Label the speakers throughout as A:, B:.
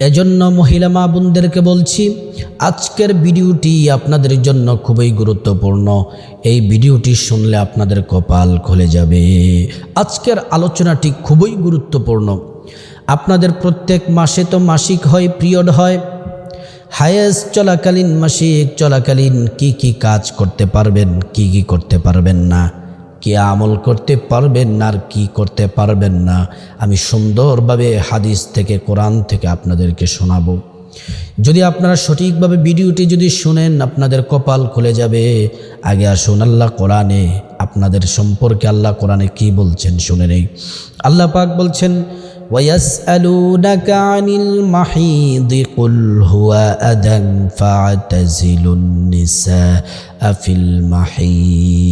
A: এজন্য মহিলা মা বোনদেরকে বলছি, আজকের ভিডিওটি আপনাদের জন্য খুবই গুরুত্বপূর্ণ। এই ভিডিওটি শুনলে আপনাদের কপাল খুলে যাবে। আজকের আলোচনাটি খুবই গুরুত্বপূর্ণ। আপনাদের প্রত্যেক মাসে তো মাসিক হয়, পিরিয়ড হয়। হায়েস চলাকালীন মাসিক চলাকালীন কি কি কাজ করতে পারবেন, কি কি করতে পারবেন না? কি আমল করতে পারবেন না আর কি করতে পারবেন না, আমি সুন্দরভাবে হাদিস থেকে, কোরআন থেকে আপনাদেরকে শোনাবো। যদি আপনারা সঠিকভাবে ভিডিওটি যদি শুনেন, আপনাদের কপাল খুলে যাবে। আগে আসুন, আল্লাহ কোরআনে, আপনাদের সম্পর্কে আল্লাহ কোরআনে কি বলছেন শুনে নেই। আল্লাহ পাক বলছেন ويسألونك عن المحيض قل هو أذى فاعتزلوا النساء في المحيض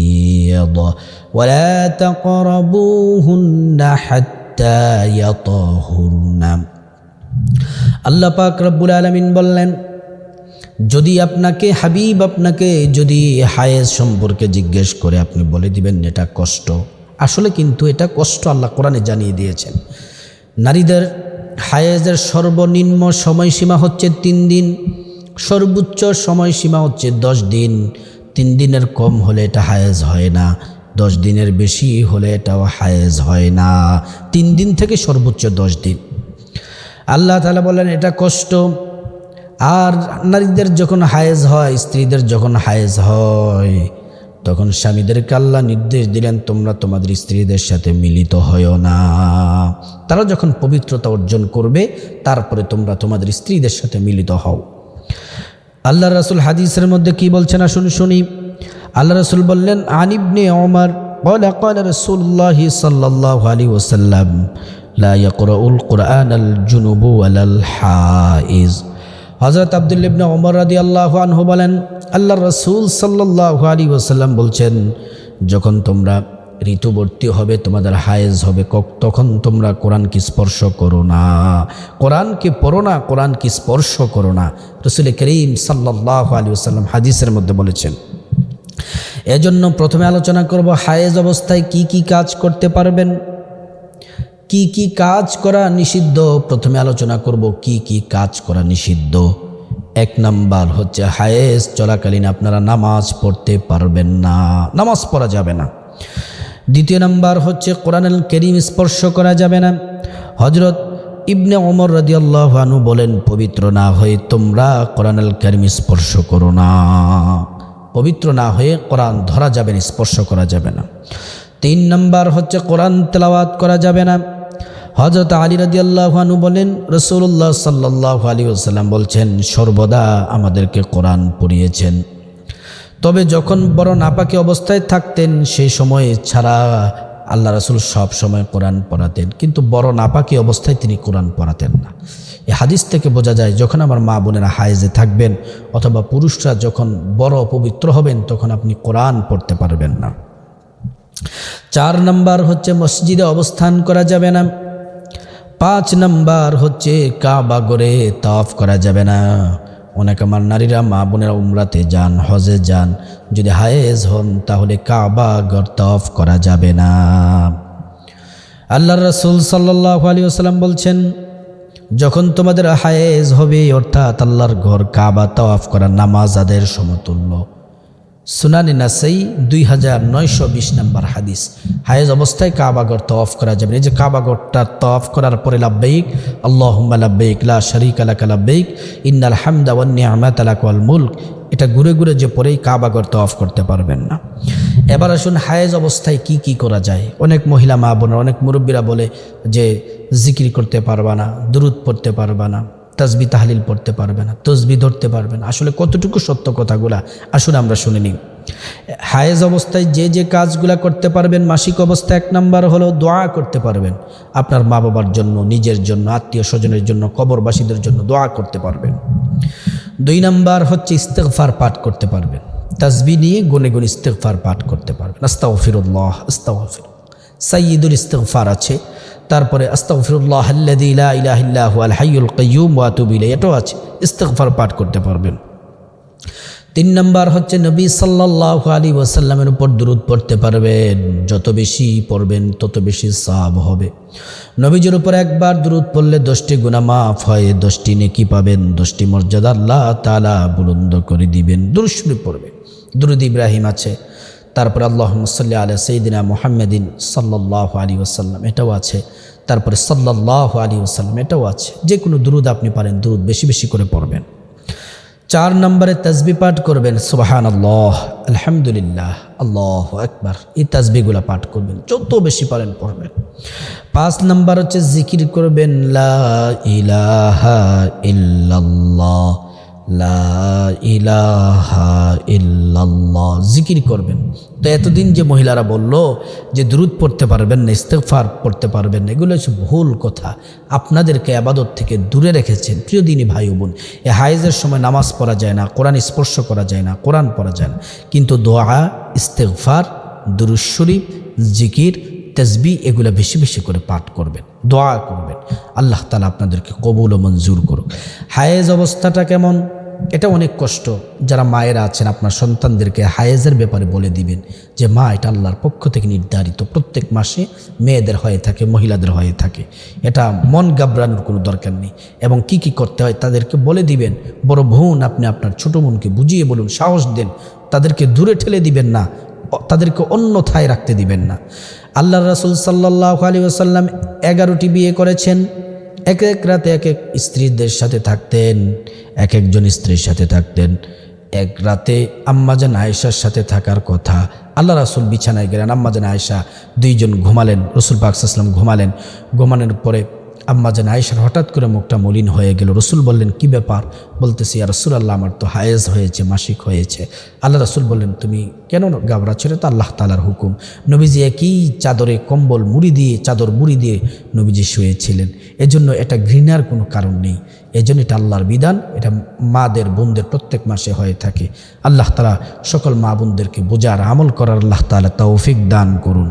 A: ولا تقربوهن حتى يطهرن আল্লাহ পাক রব্বুল আলমিন বললেন যদি আপনাকে হাবিব আপনাকে যদি হায়েজ সম্পর্কে জিজ্ঞেস করে আপনি বলে দিবেন এটা কষ্ট আসলে কিন্তু এটা কষ্ট আল্লাহ কোরআনে জানিয়ে দিয়েছেন নারীদের হায়েজের সর্বনিম্ন সময়সীমা হচ্ছে তিন দিন, সর্বোচ্চ সময়সীমা হচ্ছে দশ দিন। তিন দিনের কম হলে এটা হায়েজ হয় না, দশ দিনের বেশি হলে এটাও হায়েজ হয় না। তিন দিন থেকে সর্বোচ্চ দশ দিন। আল্লাহ তালা বলেন, এটা কষ্ট। আর নারীদের যখন হায়েজ হয়, স্ত্রীদের যখন হায়েজ হয় তখন স্বামীদেরকে আল্লাহ নির্দেশ দিলেন তোমরা তোমাদের স্ত্রীদের সাথে মিলিত হও না তারা যখন পবিত্রতা অর্জন করবে তারপরে তোমরা তোমাদের স্ত্রীদের সাথে মিলিত হও আল্লাহ রাসুল হাদিসের মধ্যে কি বলছেন আসুন শুনি আল্লাহ রসুল বললেন আনিবনে ওমর قال قال رسول الله صلى الله عليه وسلم لا يقرأ القرآن الجنوب ولا الحائز হজরত আবদুল্লিবনে ওমর রাদি আল্লাহ আনহু বলেন আল্লাহ রসুল সাল্লাহ আলী ওসাল্লাম বলছেন, যখন তোমরা ঋতুবর্তী হবে, তোমাদের হায়েজ হবে তখন তোমরা কোরআনকে স্পর্শ করো না। কোরআনকে পড়ো না, কোরআনকে স্পর্শ করো না। রসুল করিম সাল্লাহ আলী ওসাল্লাম হাদিসের মধ্যে বলেছেন, এজন্য প্রথমে আলোচনা করব হায়েজ অবস্থায় কি কি কাজ করতে পারবেন? কি কি কাজ করা নিষিদ্ধ? প্রথমে আলোচনা করব, কি কি কাজ করা নিষিদ্ধ? এক নাম্বার হচ্ছে, হায়েস চলাকালীন আপনারা নামাজ পড়তে পারবেন না, নামাজ পড়া যাবে না। দ্বিতীয় নাম্বার হচ্ছে, কোরআনুল করিম স্পর্শ করা যাবে না। হজরত ইবনে ওমর রাদিয়াল্লাহু আনহু বলেন, পবিত্র না হয়ে তোমরা কোরআনুল করিম স্পর্শ করো না। পবিত্র না হয়ে কোরআন ধরা যাবে না, স্পর্শ করা যাবে না। তিন নম্বর হচ্ছে, কোরআন তেলাওয়াত করা যাবে না। হজরত আলী রাজি আল্লাহানু বলেন রসুল্লাহ সাল্লাহ আলী আসাল্লাম বলছেন, সর্বদা আমাদেরকে কোরআন পড়িয়েছেন। তবে যখন বড় নাপাকি অবস্থায় থাকতেন সেই সময় ছাড়া আল্লাহ রসুল সব সময় কোরআন পড়াতেন। কিন্তু বড় নাপাকি অবস্থায় তিনি কোরআন পড়াতেন না। এই হাদিস থেকে বোঝা যায়, যখন আমার মা বোনেরা হায়েজে থাকবেন অথবা পুরুষরা যখন বড় পবিত্র হবেন, তখন আপনি কোরআন পড়তে পারবেন না। চার নাম্বার হচ্ছে, মসজিদে অবস্থান করা যাবে না। পাঁচ নাম্বার হচ্ছে কাবা গড়ে তফ করা যাবে না। অনেক আমার নারীরা, মা বোনেরা উমরাতে যান, হজে যান। যদি হায়েজ হন, তাহলে কাবা গড় তফ করা যাবে না। আল্লাহ রসুল সাল্লাহ আলী আসাল্লাম বলছেন, যখন তোমাদের হায়েজ হবে, অর্থাৎ আল্লাহর ঘর কাবা তওয়াফ করা নামাজ আদের সমতুল্য। সুনানি নাসাই দুই হাজার নয়শো বিশ নম্বর হাদিস। হায়েজ অবস্থায় কাবাগর তফ করা যাবে। এই যে কাবাগরটা তফ করার পরে লাব্বাইক আল্লাহ লাব্বাইক, লা শরিক আলাকা লাব্বাইক, ইন্নাল হামদা ওয়ান্নি আহমাত আলাকাল মুল্ক। এটা ঘুরে ঘুরে যে পরেই কাবাগর তফ করতে পারবেন না। এবার আসুন হায়েজ অবস্থায় কি কি করা যায়। অনেক মহিলা মা বোনের অনেক মুরব্বীরা বলে যে, জিকির করতে পারবা না দূরত পড়তে পারবা না। তসবি তাহলিল পড়তে পারবে না তসবি ধরতে পারবে না। আসলে কতটুকু সত্য কথাগুলা? আসলে আমরা শুনে নিই। হায়েজ অবস্থায় যে যে কাজগুলা করতে পারবেন, মাসিক অবস্থা এক নাম্বার হলো দোয়া করতে পারবেন। আপনার মা বাবার জন্য, নিজের জন্য, আত্মীয় স্বজনের জন্য, কবরবাসীদের জন্য দোয়া করতে পারবেন। দুই নাম্বার হচ্ছে ইস্তেকফার পাঠ করতে পারবেন। তসবি নিয়ে গুনে গুনে ইস্তেকফার পাঠ করতে পারবেন। আস্তাফিরুল্লাহ আস্তাফির সাইয়দুল ইস্তফার আছে। তারপরে আস্তাফিরুল্লাহ এটাও আছে। ইস্তেকফার পাঠ করতে পারবেন। তিন নম্বর হচ্ছে নবী সাল্লাহ আলী ওয়াসাল্লামের উপর দূরত পড়তে পারবেন। যত বেশি পড়বেন, তত বেশি সাব হবে। নবীজির উপর একবার দূরত পড়লে দশটি গুণা মাফ হয়, দশটি নেকি পাবেন, দশটি মর্যাদা আল্লাহ তালা বুলন্দ করে দিবেন। দুরুশ্বরী পড়বে। দুরুদ ইব্রাহিম আছে। তারপরে আল্লাহ সাল্লাহ আলিয়া সঈদিনা মোহাম্মদিন সাল্লাহ আলী ওসাল্লাম এটাও আছে। তারপরে সাল্লাহ আলী ওসাল্লাম এটাও আছে। যে কোনো দুরুদ আপনি পারেন, দুরুদ বেশি বেশি করে পড়বেন। চার নম্বরে তসবি পাঠ করবেন সুবাহান আল্লাহ আলহামদুলিল্লাহ, আল্লাহ একবার এই তসবিগুলো পাঠ করবেন, যত বেশি পারেন পড়বেন। পাঁচ নম্বর হচ্ছে জিকির করবেন, লা ইলাহা ইল্লাল্লাহ জিকির করবেন। তো এতদিন যে মহিলারা বলল যে দ্রুত পড়তে পারবেন না ইস্তেফার পড়তে পারবেন না, এগুলো হচ্ছে ভুল কথা। আপনাদেরকে আবাদত থেকে দূরে রেখেছেন। প্রিয় দিনই ভাই বোন, এ হাইজের সময় নামাজ পড়া যায় না, কোরআন স্পর্শ করা যায় না, কোরআন পড়া যায় না। কিন্তু দোয়া ইস্তেফার দুরুশরীফ জিকির, তসবি, এগুলো বেশি বেশি করে পাঠ করবেন, দোয়া করবেন। আল্লাহ তালা আপনাদেরকে কবুল ও মঞ্জুর করুক। হায়েজ অবস্থাটা কেমন? এটা অনেক কষ্ট যারা মায়েরা আছেন, আপনার সন্তানদেরকে হায়েজের ব্যাপারে বলে দিবেন যে, মা, এটা আল্লাহর পক্ষ থেকে নির্ধারিত। প্রত্যেক মাসে মেয়েদের হয়ে থাকে, মহিলাদের হয়ে থাকে। এটা মন গাবড়ানোর কোনো দরকার নেই। এবং কি কি করতে হয় তাদেরকে বলে দিবেন। বড় বোন, আপনি আপনার ছোট বোনকে বুঝিয়ে বলুন, সাহস দেন। তাদেরকে দূরে ঠেলে দিবেন না। তাদেরকে অন্য থায় রাখতে দিবেন না। আল্লাহ রাসুল সাল্লাহ আলী আসাল্লাম এগারোটি বিয়ে করেছেন। এক এক রাতে এক এক স্ত্রীদের সাথে থাকতেন, এক একজন স্ত্রীর সাথে থাকতেন। এক রাতে আম্মাজান আয়েশার সাথে থাকার কথা, আল্লাহ রাসুল বিছানায় গেলেন আম্মাজান আয়েশা দুইজন ঘুমালেন, রসুল পাকসাল্লাম ঘুমালেন। ঘুমানোর পরে আম্মাজান আয়েশার হঠাৎ করে মুখটা মলিন হয়ে গেল। রসুল বললেন, কি ব্যাপার? বলতেছি আর রসুল আল্লাহ আমার তো হায়েজ হয়েছে, মাসিক হয়েছে। আল্লাহ রসুল বললেন, তুমি কেন গাবরা ছিল তো আল্লাহ তালার হুকুম। নবীজি একই চাদরে কম্বল মুড়ি দিয়ে, চাদর মুড়ি দিয়ে নবীজি শুয়েছিলেন। এজন্য এটা ঘৃণার কোনো কারণ নেই। এজন্য এটা আল্লাহর বিধান, এটা মাদের, বোনদের প্রত্যেক মাসে হয়ে থাকে। আল্লাহ তালা সকল মা বোনদেরকে বোঝার, আমল করার আল্লাহ তালা তৌফিক দান করুন।